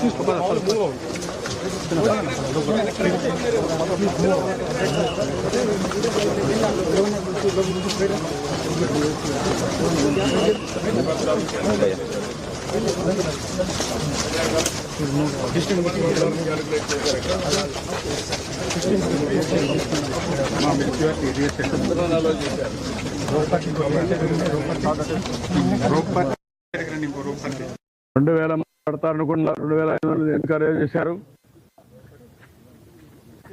తీసుకోవాలి రెండు వేల మంది రెండు వేల ఐదు వందలు ఎన్కరేజ్ చేశారు?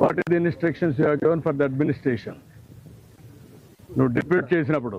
What is the instructions you given for the administration నువ్వు డిప్యూట్ చేసినప్పుడు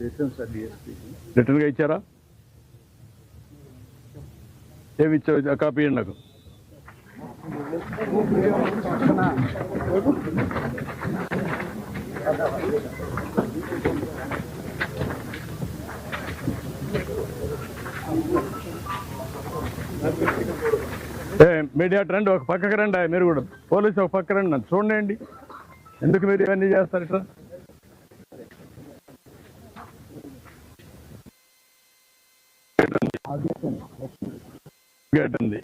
చేసాం సార్ రిటర్న్గా ఇచ్చారా? ఏమి ఇచ్చారు కాపీ నాకు. మీడియా రండి ఒక పక్కకు రండి ఆ మీరు కూడా. పోలీసు ఒక పక్క రండి నన్ను చూడండి. ఎందుకు మీరు ఇవన్నీ చేస్తారు ఇట్లా? గేట్ ఉంది.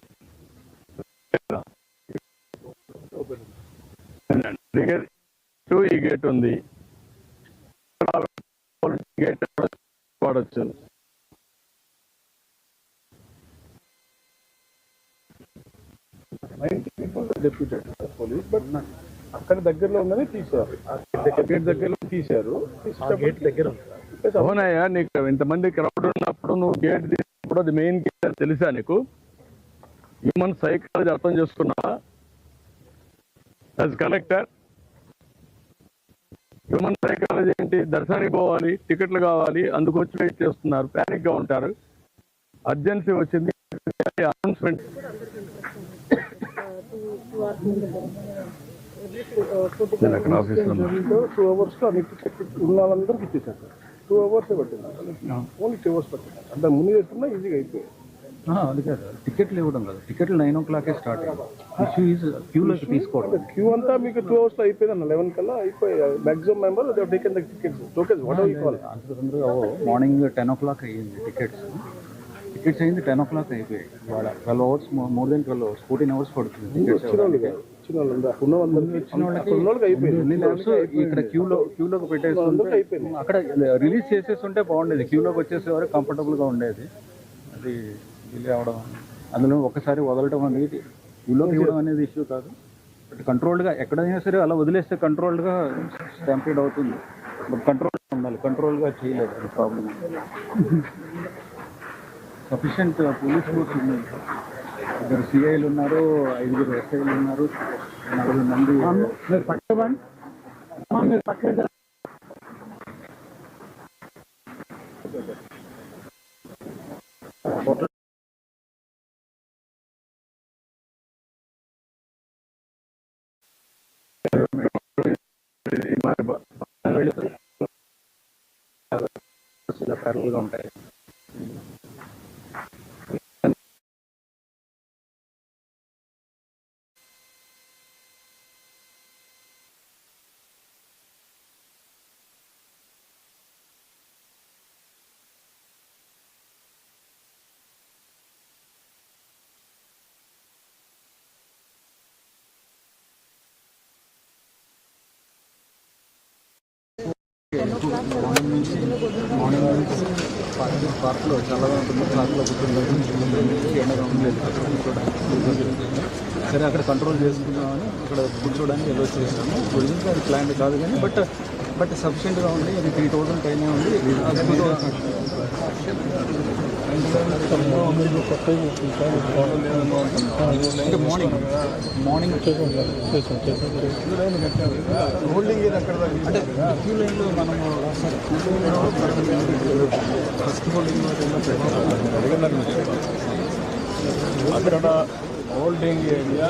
టూ ఈ గేట్ ఉంది. గేట్ వాడచ్చు డెప్యూటెడ్ పోలీస్ బట్ అక్కడ దగ్గరలో ఉన్నది తీశారు. గేట్ దగ్గరలో తీశారు. గేట్ దగ్గర అవునయ్యా నీకు ఇంతమంది క్రౌడ్ ఉన్నప్పుడు నువ్వు గేట్ తీసినప్పుడు అది మెయిన్ గేట్ అని తెలుసా నీకు? హ్యూమన్ సైకాలజీ అర్థం చేసుకున్నావా? యాజ్ కలెక్టర్ హ్యూమన్ సైకాలజీ ఏంటి? దర్శనానికి పోవాలి టికెట్లు కావాలి అందుకు వచ్చి వెయిట్ చేస్తున్నారు ప్యానిక్గా ఉంటారు. అర్జెన్సీ వచ్చింది అనౌన్స్మెంట్ నేను అక్కడ ఆఫీస్లో ఉన్నా. టూ అవర్స్ ఉన్న వాళ్ళందరికీ ఇచ్చేసారు సార్ టూ అవర్స్ పట్టింది. ఓన్లీ టూ అవర్స్ పట్టింది. అంటే ముందు చేసుకున్నా ఈజీగా అయిపోయింది. అది కాదు టికెట్లు ఇవ్వడం కాదు. టికెట్లు నైన్ ఓ క్లాకే స్టార్ట్ ఇష్యూ ఈజ్ క్యూలోకి తీసుకోవడం. క్యూ అంతా మీకు టూ అవర్స్లో అయిపోయింది అన్న. లెవెన్ కల్లా అయిపోయాయి. Maximum member taken the tickets tokens whatever call అంత తొందరగా మార్నింగ్ టెన్ ఓ క్లాక్ అయ్యింది టికెట్స్. టికెట్స్ అయింది టెన్ ఓ క్లాక్ అయిపోయాయి. ఇవాళ twelve hours more than twelve hours fourteen hours పడుతుంది వాళ్ళు వాళ్ళు ఇక్కడ క్యూలో క్యూలోకి పెట్టేసి అయిపోయింది. అక్కడ రిలీజ్ చేసేసి ఉంటే బాగుండేది క్యూలోకి వచ్చేసే వరకు కంఫర్టబుల్గా ఉండేది. అది డిలే అవడం అందులో ఒకసారి వదలటం అనేది క్యూలోకి ఇవ్వడం అనేది ఇష్యూ కాదు. బట్ కంట్రోల్డ్గా ఎక్కడైనా సరే అలా వదిలేస్తే కంట్రోల్డ్గా స్టాంపీడ్ అవుతుంది. బట్ కంట్రోల్ ఉండాలి. కంట్రోల్గా చేయలేదు. అది ప్రాబ్లం సఫిషియంట్ పోలీస్ ఫోర్స్ ఉంది. ఇద్దరు సిఐలు ఉన్నారు ఐదుగురు ఎస్ఐలు ఉన్నారు నలుగురు మంది pero me voy a la. Morning నుంచి మార్నింగ్ నుంచి పార్క్ పార్క్లో చల్లగా ఉంటుంది పార్క్లో కూర్చుంటుంది ఎండగా ఉండలేదు సరే అక్కడ కంట్రోల్ చేసుకుందామని అక్కడ కూర్చోడానికి ఎల్లో చేసాము ఒరిజినల్ అది ప్లాన్ కాదు కానీ బట్ బట్ సఫిషియెంట్గా ఉంది. అది త్రీ థౌజండ్ పైన ఉంది. మార్నింగ్ మార్నింగ్ హోల్డింగ్ అక్కడ అంటే క్యూ లైన్లో మనము ఫస్ట్ హోల్డింగ్ అక్కడ హోల్డింగ్ ఏరియా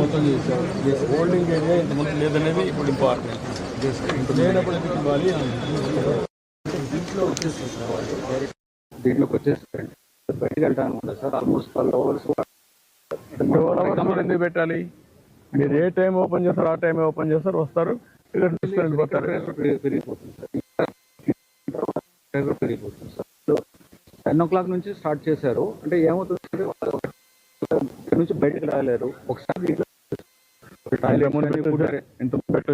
మొత్తం చేశారు. హోల్డింగ్ ఏరియా ఇంతకుముందు లేదనేది ఇప్పుడు ఇంపార్టెంట్ లేనప్పుడు ఎందుకు ఇవ్వాలి? దీంట్లోకి వచ్చేస్తారండి. బయటకు వెళ్తాను అనుకుంటా sir. Almost twelve hours twelve hours కూడా ఎందుకు పెట్టాలి? మీరు ఏ టైం ఓపెన్ చేస్తారు ఆ టైం ఓపెన్ చేస్తారు వస్తారు. ఇక్కడ తీసుకొని వెళ్ళిపోతారు పెరిగిపోతుంది సార్. పెరిగిపోతుంది సార్ టెన్ ఓ క్లాక్ నుంచి స్టార్ట్ చేశారు. అంటే ఏమవుతుంది ఇక్కడ నుంచి బయటకు రాలేరు. ఒకసారి ఇంత పెట్టి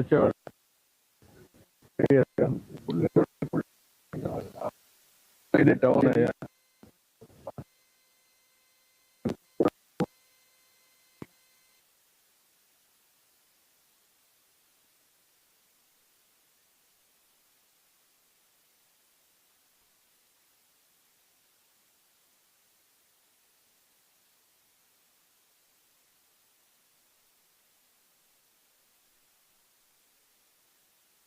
వచ్చేవాడు ఇది టౌన్ అయ్యా